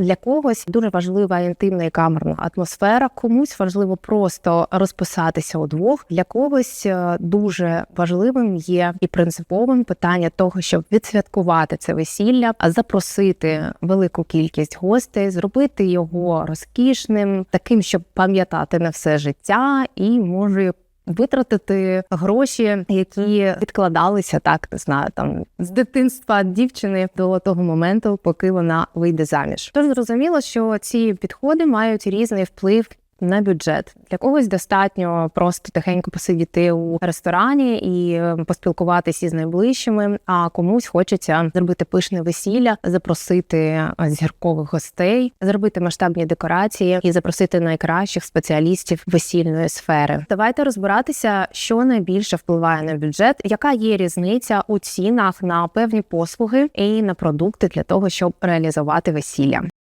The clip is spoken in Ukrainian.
Для когось дуже важлива інтимна і камерна атмосфера. Комусь важливо просто розписатися удвох. Для когось е, дуже важливим є і принциповим питання того, щоб відсвяткувати це весілля, а запросити велику кількість гостей, зробити його розкішним, таким, щоб пам'ятати на все життя, і може витратити гроші, які відкладалися так, не знаю, там з дитинства дівчини до того моменту, поки вона вийде заміж. Тож зрозуміло, що ці підходи мають різний вплив. На бюджет для когось достатньо просто тихенько посидіти у ресторані і е, поспілкуватися із найближчими. А комусь хочеться зробити пишне весілля, запросити е, зіркових гостей, зробити масштабні декорації і запросити найкращих спеціалістів весільної сфери. Давайте розбиратися, що найбільше впливає на бюджет, яка є різниця у цінах на певні послуги і на продукти для того, щоб реалізувати весілля.